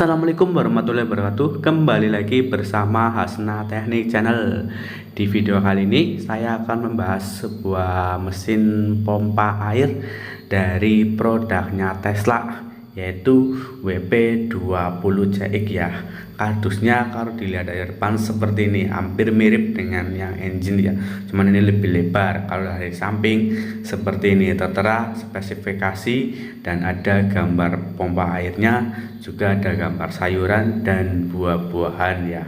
Assalamualaikum warahmatullahi wabarakatuh. Kembali lagi bersama Hasna Teknik Channel. Di video kali ini saya akan membahas sebuah mesin pompa air Dari produknya Tesla Yaitu WP20CX ya. Kardusnya kalau dilihat dari depan seperti ini Hampir mirip dengan yang engine ya. Cuman ini lebih lebar. Kalau dari samping seperti ini Tertera spesifikasi dan ada gambar pompa airnya juga ada gambar sayuran dan buah-buahan ya.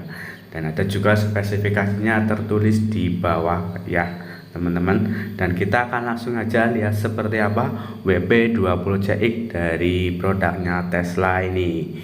Dan ada juga spesifikasinya tertulis di bawah ya teman-teman. Dan kita akan langsung aja lihat seperti apa WP20CX dari produknya Tesla ini.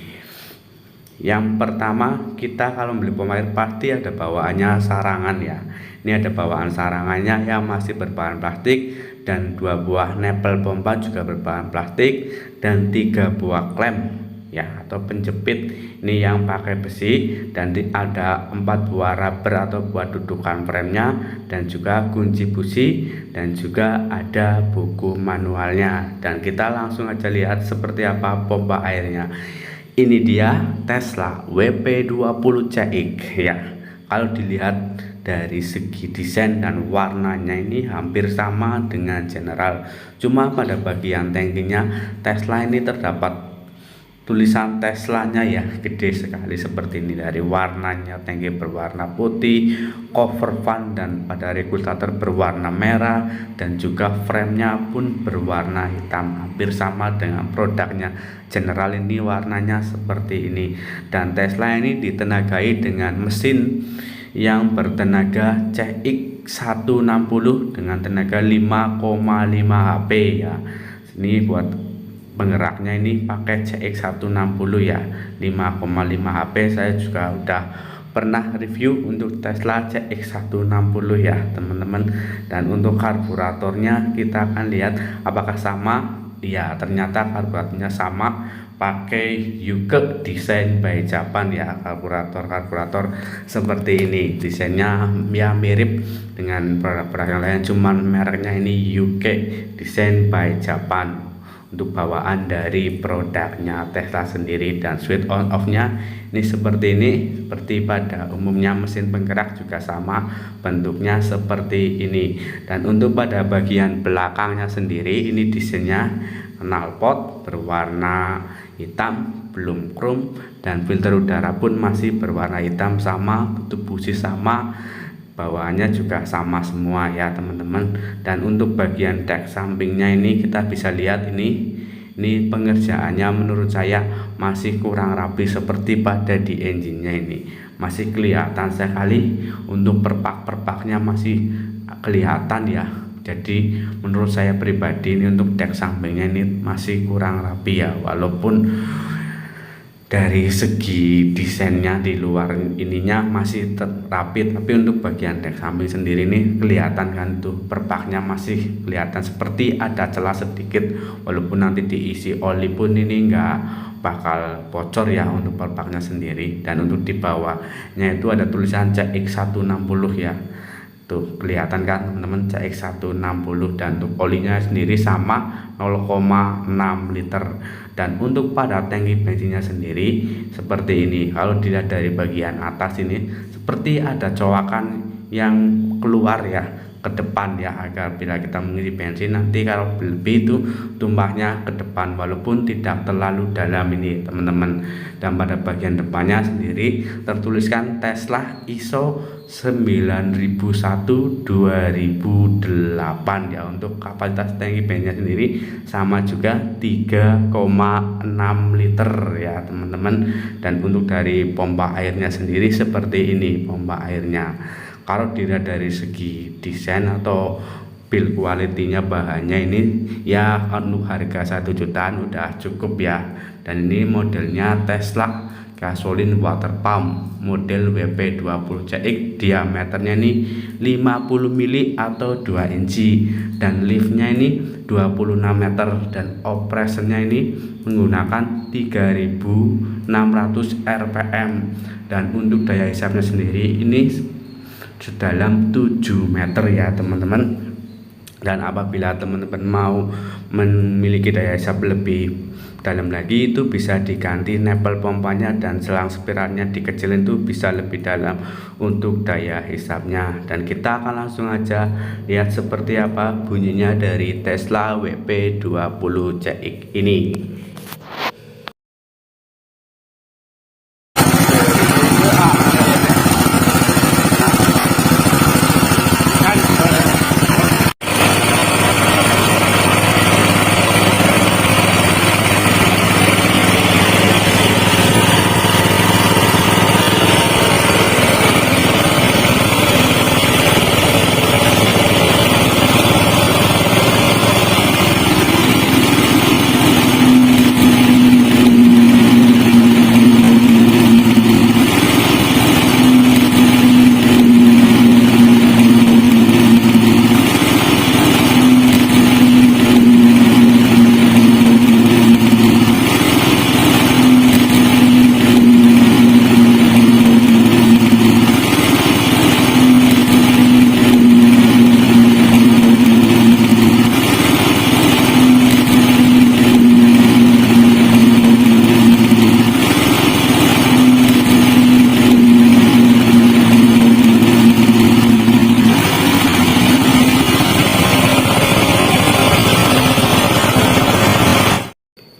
Yang pertama kita kalau beli air pasti ada bawaannya sarangan ya. Ini ada bawaan sarangannya yang masih berbahan plastik dan dua buah nepel pompa juga berbahan plastik dan tiga buah klem ya atau penjepit. Ini yang pakai besi dan ada empat buah rubber atau buah dudukan frame-nya dan juga kunci busi dan juga ada buku manualnya. Dan kita langsung aja lihat seperti apa pompa airnya. Ini dia Tesla WP20CX ya. Kalau dilihat dari segi desain dan warnanya ini hampir sama dengan General. Cuma pada bagian tankinya Tesla ini terdapat tulisan Teslanya ya gede sekali seperti ini. Dari warnanya tangki berwarna putih cover fan dan pada regulator berwarna merah dan juga framenya pun berwarna hitam. Hampir sama dengan produknya. General ini warnanya seperti ini. Dan Tesla ini ditenagai dengan mesin yang bertenaga CX 160 dengan tenaga 5,5 HP ya. Ini buat penggeraknya ini pakai CX160 ya 5,5 HP saya juga udah pernah review untuk Tesla CX160 ya teman-teman. Dan untuk karburatornya kita akan lihat apakah sama. Ya ternyata karburatornya sama. Pakai Yukek desain by Japan ya karburator-karburator seperti ini. Desainnya ya mirip dengan produk-produk yang lain cuman mereknya ini UK desain by Japan untuk bawaan dari produknya Tesla sendiri dan switch on off nya ini seperti ini seperti pada umumnya mesin penggerak juga sama bentuknya seperti ini. Dan untuk pada bagian belakangnya sendiri ini desainnya knalpot berwarna hitam belum chrome dan filter udara pun masih berwarna hitam sama tutup busi sama bawaannya juga sama semua ya teman-teman. Dan untuk bagian deck sampingnya ini kita bisa lihat ini ini pengerjaannya menurut saya masih kurang rapi seperti pada di engine-nya ini. Masih kelihatan sekali untuk perpak-perpaknya masih kelihatan ya. Jadi menurut saya pribadi ini untuk deck sampingnya ini masih kurang rapi ya. Walaupun dari segi desainnya di luar ininya masih rapi tapi untuk bagian dek samping sendiri ini kelihatan kan tuh perpaknya masih kelihatan seperti ada celah sedikit. Walaupun nanti diisi oli pun ini enggak bakal bocor ya untuk perpaknya sendiri. Dan untuk di bawahnya itu ada tulisan CX160 ya tuh kelihatan kan teman-teman? CX160 dan untuk olinya sendiri sama 0,6 liter. Dan untuk pada tangki bensinnya sendiri seperti ini. Kalau dilihat dari bagian atas ini seperti ada cowakan yang keluar ya ke depan ya agar bila kita mengisi bensin nanti kalau lebih itu tumpahnya ke depan. Walaupun tidak terlalu dalam ini teman-teman. Dan pada bagian depannya sendiri tertuliskan Tesla ISO 9001 2008 ya untuk kapasitas tangki bensinnya sendiri sama juga 3,6 liter ya teman-teman. Dan untuk dari pompa airnya sendiri seperti ini pompa airnya kalau dilihat dari segi desain atau build quality-nya bahannya ini ya untuk harga satu jutaan udah cukup ya. Dan ini modelnya Tesla gasoline water pump model WP20CX diameternya ini 50 mili atau 2 inci. Dan liftnya ini 26 meter dan operationnya ini menggunakan 3600 rpm dan untuk daya hisapnya sendiri ini sedalam 7 meter ya teman-teman. Dan apabila teman-teman mau memiliki daya hisap lebih dalam lagi itu bisa diganti nepel pompanya dan selang spiralnya dikecilin itu bisa lebih dalam untuk daya hisapnya. Dan kita akan langsung aja lihat seperti apa bunyinya dari Tesla WP20 CX ini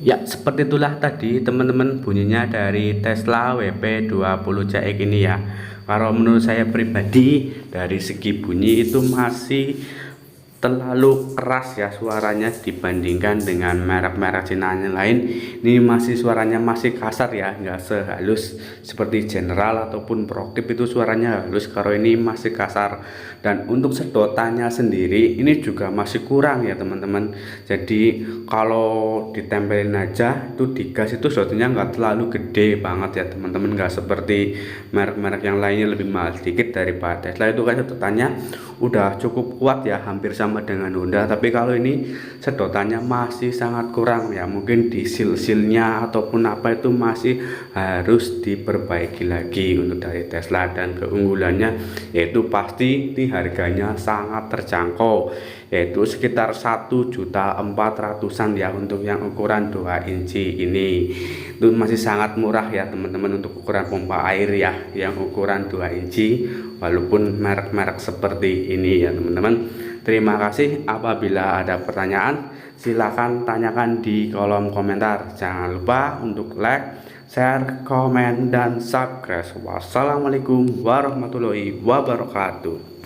Ya, seperti itulah tadi teman-teman bunyinya dari Tesla WP20 CX ini ya. Kalau menurut saya pribadi dari segi bunyi itu masih terlalu keras ya suaranya dibandingkan dengan merek-merek Cina yang lain. Ini masih suaranya masih kasar ya nggak sehalus seperti general ataupun proaktif itu suaranya halus kalau ini masih kasar. Dan untuk sedotannya sendiri ini juga masih kurang ya teman-teman. Jadi kalau ditempelin aja itu digas itu sedotannya nggak terlalu gede banget ya teman-teman. Nggak seperti merek-merek yang lainnya lebih mahal sedikit daripada. Tesla itu kan sedotannya udah cukup kuat ya hampir sama sama dengan Honda tapi kalau ini sedotannya masih sangat kurang ya. Mungkin di sil-silnya ataupun apa itu masih harus diperbaiki lagi untuk dari Tesla. Dan keunggulannya yaitu pasti di harganya sangat terjangkau yaitu sekitar satu juta empat ratusan ya untuk yang ukuran 2 inci ini. Itu masih sangat murah ya teman-teman untuk ukuran pompa air ya yang ukuran 2 inci walaupun merek-merek seperti ini ya teman-teman Terima kasih. Apabila ada pertanyaan, silahkan tanyakan di kolom komentar. Jangan lupa untuk like, share, komen, dan subscribe. Wassalamualaikum warahmatullahi wabarakatuh.